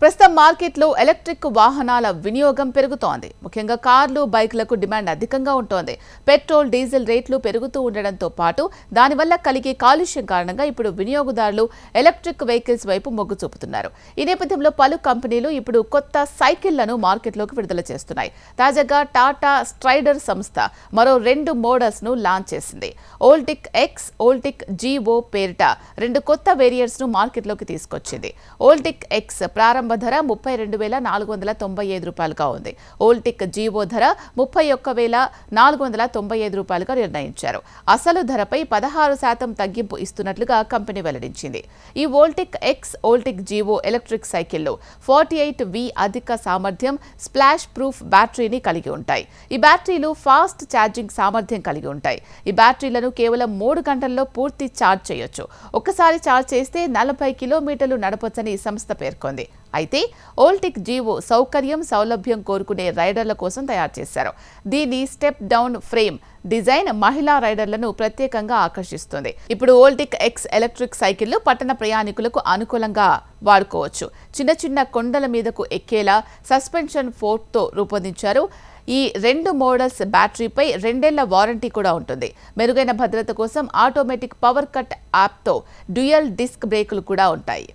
ప్రస్తుతం మార్కెట్లో ఎలక్ట్రిక్ వాహనాల వినియోగం పెరుగుతోంది. ముఖ్యంగా కార్లు బైక్లకు డిమాండ్ అధికంగా ఉంటోంది. పెట్రోల్ డీజిల్ రేట్లు పెరుగుతూ ఉండడంతో పాటు దానివల్ల కలిగే కాలుష్యం కారణంగా ఇప్పుడు వినియోగదారులు ఎలక్ట్రిక్ వెహికల్స్ వైపు మొగ్గు చూపుతున్నారు. ఈ నేపథ్యంలో పలు కంపెనీలు ఇప్పుడు కొత్త సైకిళ్ళను మార్కెట్లోకి విడుదల చేస్తున్నాయి. తాజాగా టాటా స్ట్రైడర్ సంస్థ మరో రెండు మోడల్స్ను లాంచ్ చేసింది. ఓల్టిక్ ఎక్స్ ఓల్టిక్ జీఓ పేరిట రెండు కొత్త వేరియంట్స్ను మార్కెట్లోకి తీసుకొచ్చింది. ఓల్టిక్ ఎక్స్ ప్రారంభ ధర ముప్పై రెండు వేల నాలుగు వందల తొంభై ఐదు రూపాయలుగా ఉంది. ఓల్టిక్ జీవో ధర ముప్పై ఒక్క వేల నాలుగు వందల తొంభై ఐదు రూపాయలుగా నిర్ణయించారు. అసలు ధరపై పదహారు శాతం తగ్గింపు ఇస్తున్నట్లుగా కంపెనీ వెల్లడించింది. ఈ Voltic X Voltic GO electric సైకిళ్ళు ఫార్టీ ఎయిట్ వి అధిక సామర్థ్యం స్ప్లాష్ ప్రూఫ్ బ్యాటరీని కలిగి ఉంటాయి. ఈ బ్యాటరీలు ఫాస్ట్ ఛార్జింగ్ సామర్థ్యం కలిగి ఉంటాయి. ఈ బ్యాటరీలను కేవలం మూడు గంటల్లో పూర్తి ఛార్జ్ చేయొచ్చు. ఒక్కసారి ఛార్జ్ చేస్తే నలభై కిలోమీటర్లు నడపొచ్చని ఈ సంస్థ పేర్కొంది. అయితే ఓల్టిక్ జీవో సౌకర్యం సౌలభ్యం కోరుకునే రైడర్ల కోసం తయారు చేశారు. దీని స్టెప్ డౌన్ ఫ్రేమ్ డిజైన్ మహిళా రైడర్లను ప్రత్యేకంగా ఆకర్షిస్తుంది. ఇప్పుడు ఓల్టిక్ ఎక్స్ ఎలక్ట్రిక్ సైకిళ్ళు పట్టణ ప్రయాణికులకు అనుకూలంగా వాడుకోవచ్చు. చిన్న చిన్న కొండల మీదకు ఎక్కేలా సస్పెన్షన్ ఫోర్ట్తో రూపొందించారు. ఈ రెండు మోడల్స్ బ్యాటరీపై రెండేళ్ళ వారంటీ కూడా ఉంటుంది. మెరుగైన భద్రత కోసం ఆటోమేటిక్ పవర్ కట్ యాప్తో డ్యూయల్ డిస్క్ బ్రేకులు కూడా ఉంటాయి.